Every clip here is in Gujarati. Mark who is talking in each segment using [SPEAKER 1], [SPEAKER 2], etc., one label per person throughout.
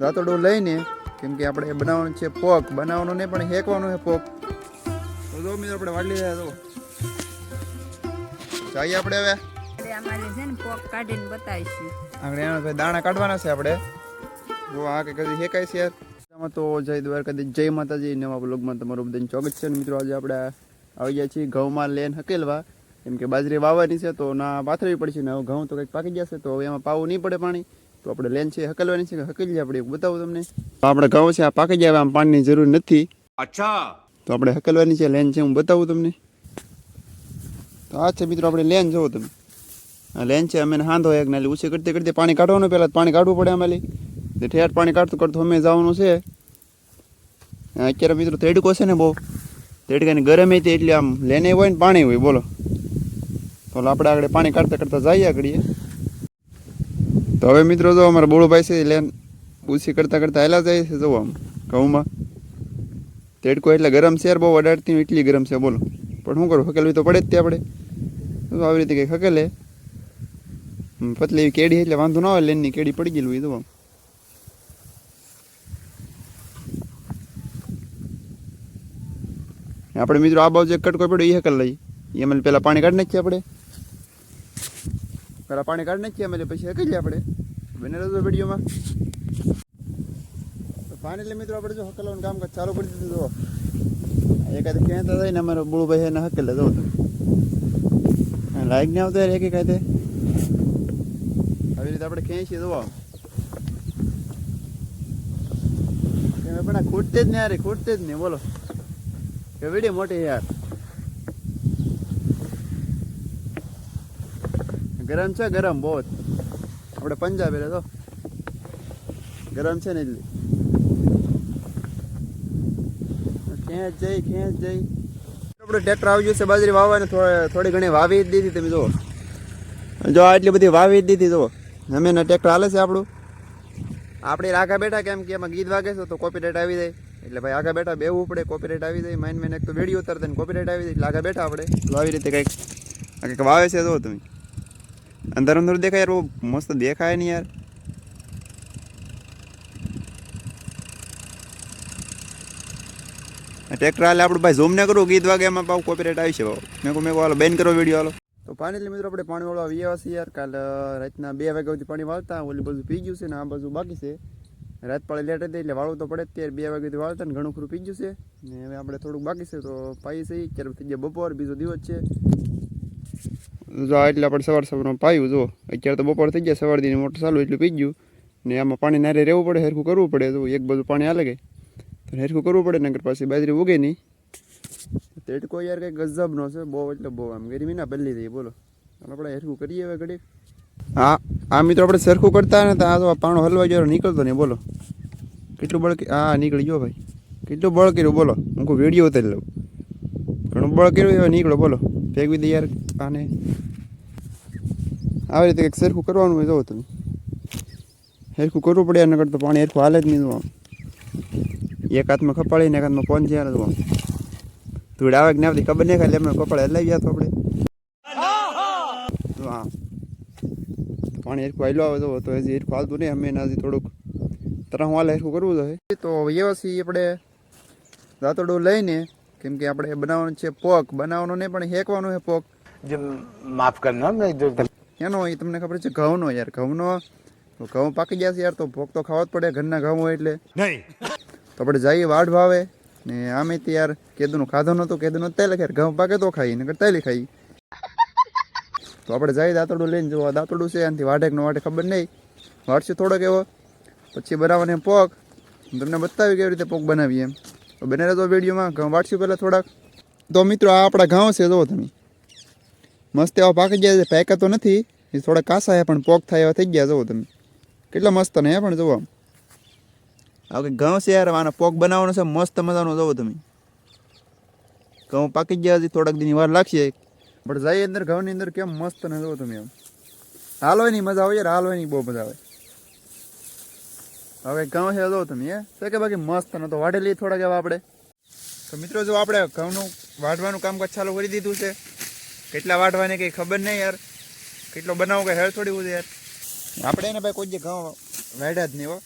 [SPEAKER 1] દાંતરડું લઈને કેમ કે આપણે બનાવવાનું છે પોક. બનાવવાનું નહીં પણ હેકવાનું છે પોક. તો જો મિત્રો આપણે વાટલી રહ્યા તો જઈએ આપણે હવે. દાણા કાઢવાના છે આપણે. જો આ કે કદી હેકાય છે. યાર તો જય દ્વારકાધીશ જય માતાજી નવા બ્લોગમાં તમારું બધાનું સ્વાગત છે. મિત્રો આજે આપણે આવી ગયા છીએ ઘઉંમાં લેન હકેલવા. કેમ કે બાજરી વાવવાની છે તો ના પાથરવી પડશે ને ઘઉં તો કંઈક પાકી જશે તો એમાં પાવું નહીં પડે પાણી. તો આપણે લેન છે હકલવાની છે કે હકલી આપણે બતાવું તમને? આપણે ઘઉં છે આ પાકી જાય આમ પાણીની જરૂર નથી.
[SPEAKER 2] અચ્છા.
[SPEAKER 1] તો આપણે હકલવાની છે લેન છે હું બતાવું તમને. તો આ છે મિત્રો આપણે લેન જોવો તમે. આ લેન છે અમે હાંધો એક નાલી ઉછી કરતી કરતી પાણી કાઢવાનું પહેલાં પાણી કાઢવું પડે અમારી એટલે ઠેર પાણી કાઢતું કાઢતું અમે જવાનું છે. અત્યારે મિત્રો તેડકો છે ને બહુ. તેડકાની ગરમ હતી એટલે આમ લેને હોય ને પાણી હોય બોલો. તો આપણે આગળ પાણી કાઢતા કાઢતા જઈએ આગળ તો હવે મિત્રો જો અમારા બોળુભાઈ છે લેન ઉછી કરતાં કરતાં હેલા જાય છે, જો આમ ઘઉંમાં. તેડકો એટલે ગરમ છે યાર, બહુ અડાડતી હોય એટલી ગરમ છે, બોલો. પણ શું કરું હકેલવી તો પડે જ તે આપણે. તો આવી રીતે કંઈક હકેલે. પતલી એવી કેડી એટલે વાંધો ના આવે, લેનની કેડી પડી ગયેલું એ તો આમ. આપણે મિત્રો આ બાજુ એક કટકો પડ્યો એ હકલ લઈ એમાં પહેલાં પાણી કાઢી નાખીએ આપણે. પેલા પાણી કાઢી નાખીએ અમે પછી હકલીએ આપણે. બને રહેજો વિડીયોમાં. પાણી ફાઇનલી મિત્રો આપણે જો હકલવાનું કામ ચાલુ કરી દીધું જો એકાદ ક્યાંય તો થાય ને અમારો બુળુભાઈ એને હકેલે જવું તમે લાઈક ને આવતા એક કાંઈ આવી રીતે આપણે ક્યાંય છીએ જોવા પણ ખૂટતે જ ને યાર ખૂટતે જ નહીં, બોલો. કે વીડિયો મોટી યાર. ગરમ છે, ગરમ બહુ જ આપણે પંજાબી રે તો ગરમ છે ને એટલે. ખેંચ જઈ ખેંચ જઈ. આપણે ટ્રેક્ટર આવી ગયું છે બાજરી વાવવાને, થોડી ઘણી વાવી જ દીધી તમે જુઓ. જો આટલી બધી વાવી જ દીધી, જુઓ. અમે ને ટ્રેક્ટર હાલે છે આપણું. આપણે આગા બેઠા કેમ કે એમાં ગીત વાગે છે, તો કોપીરાઇટ આવી જાય. એટલે ભાઈ આગા બેઠા બેવું પડે કોપીરાઇટ આવી જાય. માઇન મેન એક તો વીડિયો ઉતરતા ને કોપીરાઇટ આવી જાય. એટલે આગા બેઠા આપણે. આવી રીતે કંઈક કંઈક વાવે છે, જુઓ તમે. અંદર અંદર દેખાય યાર, બહુ મસ્ત દેખાય નહીં યાર. ટ્રેક્ટર હાલે, આપણું ભાઈ ઝૂમ ને કરું, ગીત વાગે એમાં પાછું કોપીરાઇટ આવી છે ભાવ મેં કહું, મેં હાલો, બેન કરો વીડિયો હાલો. તો ફાઇનલી મિત્રો, આપણે પાણી વાળવા આવ્યા છીએ યાર. કાલ રાતના બે વાગ્યા સુધી પાણી વાળતા, ઓલી બધું પી ગયું છે ને આ બાજુ બાકી છે. રાત પાળે લેટ હતી એટલે વાળવું તો પડે ત્યારે બે વાગ્યાથી વાળતા ને ઘણું ખરું પી ગયું છે. ને હવે આપણે થોડુંક બાકી છે, તો પાઈ છે ત્યારે થઈ ગયા બપોર, બીજો દિવસ છે. જો એટલે આપણે સવાર સવારમાં પાયું, જો. અત્યારે તો બપોર થઈ ગયા, સવાર દીની મોટર ચાલુ એટલું પી ગયું ને આમાં પાણી નારે રહેવું પડે, હેરખું કરવું પડે તો એક બાજુ પાણી હાલે ગઈ, તો હેરખું કરવું પડે નગર પાછી બાજરી ઉગે નહીં. તેટકો યાર કંઈક ગજબનો છે, બહુ એટલે બહુ આમ ગરમી ના પહેલી થઈ, બોલો. આપણે હેરખું કરીએ હવે ઘડીક. હા આ મિત્રો, આપણે સરખું કરતા ને તો આ તો પાણો હલવા ગયો નીકળતો નહીં, બોલો. કેટલું બળ હા, નીકળી ગયો ભાઈ. કેટલું બળ કર્યું, બોલો. હું કોઈ વીડિયો ઉતારી લઉં. ઘણું બળ કર્યું, હવે નીકળો, બોલો. ફેંકવી દે યાર, આને. આવી રીતે કંઈક સરખું કરવાનું હોય જુઓ તમે. સરખું કરવું પડે એના કરતાં પાણી સરખું હાલે જ નહીં જોવા એક હાથમાં ખપાડીને એક હાથમાં પહોંચી આવે જોવા ધૂળ આવે કે ના બધી ખબર નહીં ખાલી એમને કપાળે લઈ ગયા તો આપણે હા પાણી સરખું હાલો આવે તો હજી સરખું હાલતું નહીં, અમે એના હજી થોડુંક હું હાલે સરખું કરવું જોઈએ તો વ્યવસ્થિત આપણે દાંતડું લઈને, કેમ કે આપણે બનાવવાનું છે પોક. બનાવવાનું નહીં પણ હેકવાનું છે પોક.
[SPEAKER 2] માફ કરના મેં
[SPEAKER 1] એનો એ તમને ખબર છે ઘઉંનો યાર ઘઉંનો ઘઉં પાકી ગયા છે યાર તો ભોગ તો ખાવા જ પડે ઘરના ઘઉં હોય એટલે.
[SPEAKER 2] નહીં.
[SPEAKER 1] તો આપણે જઈએ વાડ ભાવે ને આમે તે યાર કેદુનું ખાધો નહોતું કેદુનું તેલ ખેર ઘઉં પાકે તો ખાઈ નકર તેલી ખાઈ. તો આપણે જઈએ દાંતડું લઈને જોવા દાંતડું છે આનાથી વાઢે કે ન વાઢે ખબર નહીં. વાળશે થોડોક એવો પછી બનાવવાને પોક તમને બતાવી કેવી રીતે પોક બનાવીએ એમ. બને રહેતો વિડીયોમાં ઘઉં વાટશું પહેલાં થોડાક. તો મિત્રો આ આપણા ઘઉં છે જુઓ તમે. મસ્ત એવા પાકી ગયા છે પાક્યા તો નથી. એ થોડા કાસા છે, પણ પોક થાય એવા થઈ ગયા, જુઓ તમે. કેટલા મસ્ત ને પણ જુઓ આ ઘઉં છે યાર, આનો પોક બનાવવાનો છે, મસ્ત મજાનો, જુઓ તમે. ઘઉં પાકી ગયા હજી થોડાક દિનની વાર લાગશે. પણ જાય અંદર, ઘઉંની અંદર કેમ મસ્ત ને જુઓ તમે આમ. હાલવાની મજા આવે યાર, હાલવાની બહુ મજા આવે. હવે ઘઉં છે જો તમે એ તો કે બાકી મસ્ત ને તો વાઢેલી થોડાક એવા આપણે. તો મિત્રો, જો આપણે ઘઉંનું વાઢવાનું કામકાજ ચાલુ કરી દીધું છે કેટલા વાટવાને કંઈ ખબર નહીં યાર. કેટલો બનાવો કે હેર થોડી બધું યાર. આપણે એને ભાઈ કોઈ જે ઘઉં વેડ્યા જ નહીં હો.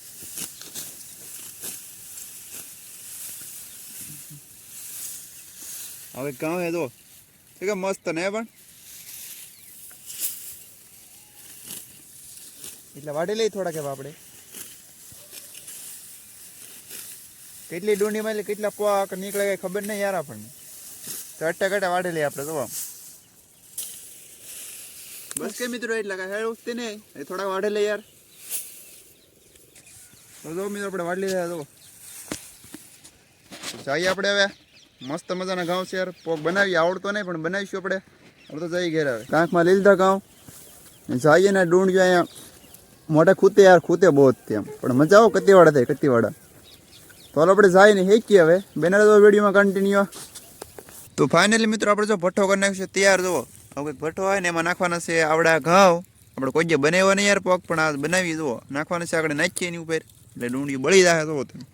[SPEAKER 1] હવે ઘઉં હે તો કે મસ્ત ને પણ. એટલે વાઢી લઈ થોડા કે આપણે. કેટલી ડુંડીમાં એટલે કેટલા પોક નીકળે કઈ ખબર નહીં યાર આપણને. તો અટકા કટ્ટા વાટી લઈએ આપણે તો બસ કે મિત્રો એટલા કાંઈ હેડ ઉઠતી નહીં. એ થોડા વાટે લે યાર. તો જો મિત્રો આપણે વાટલી રહ્યા તો જઈએ આપણે હવે. મસ્ત મજાના ઘઉં છે યાર. પોક બનાવી આવડતો નહીં પણ બનાવીશું આપણે. હવે તો જઈ ઘેર હવે. કાંકમાં લીધા ઘઉં. જઈએ ને ડુંડ જો અહીંયા મોટા ખૂતે યાર ખૂતે બહુ જ તેમ. પણ મજા આવો કતિવાડા થાય કતિવાડા તો હાલ આપણે જાય ને હેકીએ હવે. બેનર તો વિડીયોમાં કન્ટિન્યુ તો ફાઇનલી મિત્રો આપણે જો ભઠ્ઠો કરી નાખ્યો તૈયાર જુઓ. હવે ભઠ્ઠો હોય ને એમાં નાખવાના છે આવડા ઘઉં આપણે કોઈ જે બનાવ્યો નહીં યાર પગ પણ આ બનાવી જુઓ. નાખવાના છે આગળ નાખીએ એની ઉપર. એટલે ડુંડી બળી જાય જુઓ તમે.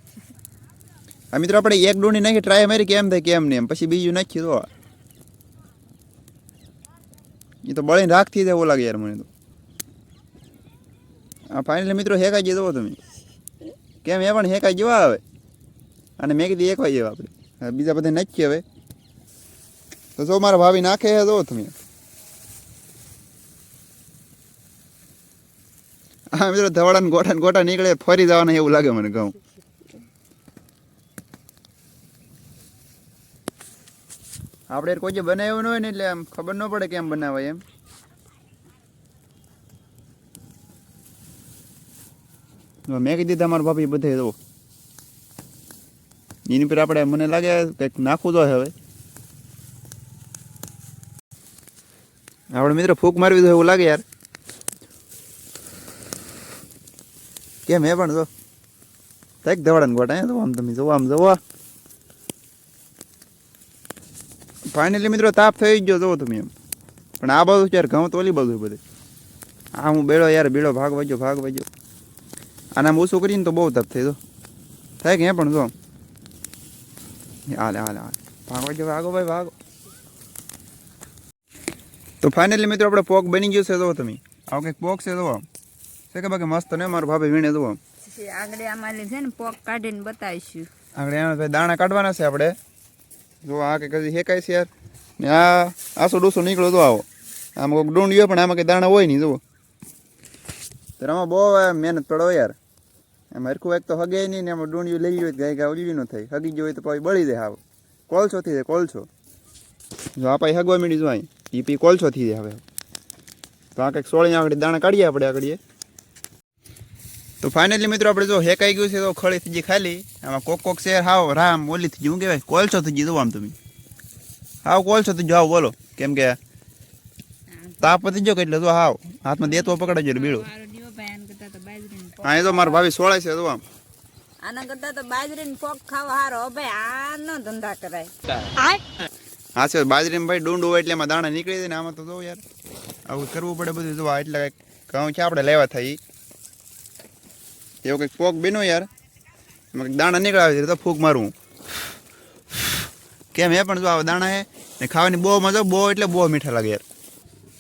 [SPEAKER 1] આ મિત્રો આપણે એક ડુંડી નાખી ટ્રાય મારી કેમ થાય, કેમ નહીં એમ. પછી બીજું નાખી દો. એ તો બળીને રાખતી જ એવું લાગે યાર મને તો. આ ફાઇનલી મિત્રો હેકાઈ જઈ દો તમે. કેમ, એ પણ હેકાઈ જવા આવે. અને મેં કીધી એક વાગે આપણે બીજા બધા નાખીએ હવે. તો જો મારા ભાભી નાખે જો તમે. હા મિત્રો ધવાડા ને ગોટા નીકળે, ફરી જવાના એવું લાગે મને ઘઉં. આપણે કોઈ બનાવ્યું ન હોય ને એટલે આમ ખબર ન પડે કેમ બનાવાય એમ. મેં કીધી તમારા ભાભી બધે જો એની પર આપણે મને લાગે કંઈક નાખવું તો હવે. આપણે મિત્રો ફૂક મારવી દો એવું લાગે યાર. કેમ હે પણ જો તક ધવાડા ને ગોટા જો આમ તમે જોવો આમ જોવો ફાઇનલી મિત્રો, તાપ થઈ ગયો જોવો તમે એમ. પણ આ બાજુ યાર ઘઉં તો ઓલી બાજુ બધે. આ હું બેડો યાર, બેડો ભાગ વાગ્યો ભાગ વાગ્યો. આમ ઓછું કરીને તો બહુ તાપ થઈ જો થાય કે હે પણ જો હાલે હાલે હાલે. ભાગો જો ભાગો ભાઈ, ભાગો. તો ફાઇનલી મિત્રો, આપણે પોક બની ગયું છે જો તમે. આવો કંઈક પોક છે જો છે કે બાકી મસ્ત ને મારું ભાભી વીણે
[SPEAKER 3] જુઓ. આગળ અમારે છે ને પોક કાઢીને બતાવીશું.
[SPEAKER 1] આગળ એમાં ભાઈ દાણા કાઢવાના છે આપણે. જો આ કે કદી હેકાય છે યાર. ને આ આસો ડોસો નીકળો તો આવો. આમાં કોઈક ડુંડિયો પણ આમાં કંઈ દાણા હોય નહીં જુઓ. આમાં બહુ મહેનત પડો યાર. એમાં હરખું એક તો હગે નહીં ને એમાં ડુંડિયું લઈ ગયું હોય ગાય ગાય ઉલવી ન થાય. હગી ગયું હોય તો પછી બળી દે હાવ. કોલસો થઈ જાય કોલસો. જો આ પાઈ હગવા મીડી જો અહીં. એ પી કોલસો થઈ જાય હવે. તો આ કંઈક સોળી આગળ દાણા કાઢીએ આપણે આગળ તો ફાઇનલી મિત્રો આપણે જો હેકાઈ ગયું છે તો ખળી થઈ ગઈ ખાલી. આમાં કોક કોક શેર હાવ રામ ઓલી થઈ શું કહેવાય કોલસો થઈ ગયું આમ તમે. હાવ કોલસો થઈ જાવ બોલો. કેમ કે તાપ પતી ગયો એટલે જો હાવ. હાથમાં દેતો પકડાજો એટલે બીડો.
[SPEAKER 3] મારો દીવો ભાઈ આના કરતા તો બાજરીનું પોક
[SPEAKER 1] હા એ તો મારા ભાભી સોળાય છે તો આમ.
[SPEAKER 3] આના કરતા તો બાજરીનું પોક ખાવા હારો. હો ભાઈ આ ધંધા કરાય.
[SPEAKER 1] હા છે. બાજરીમાં ભાઈ ડુંડું હોય એટલે એમાં દાણા નીકળી જાય ને આમાં તો જો યાર આવું કરવું પડે બધું. જો એટલે કંઈક ઘઉં છે આપણે લેવા થાય ઈ. એવો કંઈક પોક બેનો યાર. એમાં કંઈક દાણા નીકળાવે છે તો ફૂક મારું. કેમ હે પણ જો આ દાણા હે, ને ખાવાની બહુ મજા, બહુ એટલે બહુ મીઠા લાગે યાર.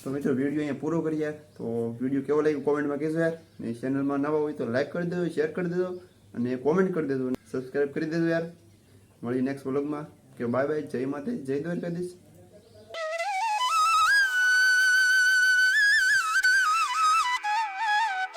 [SPEAKER 1] તો મિત્રો વીડિયો અહીંયા પૂરો કરી યાર. તો વીડિયો કેવો લાગ્યો કોમેન્ટમાં કહેજો યાર. ને ચેનલમાં નવા હોય તો લાઈક કરી દેજો શેર કરી દેજો, અને કોમેન્ટ કરી દેજો સબસ્ક્રાઈબ કરી દેજો યાર. મળી નેક્સ્ટ વ્લોગમાં કે બાય બાય જય માતે જય દ્વારકાધીશ.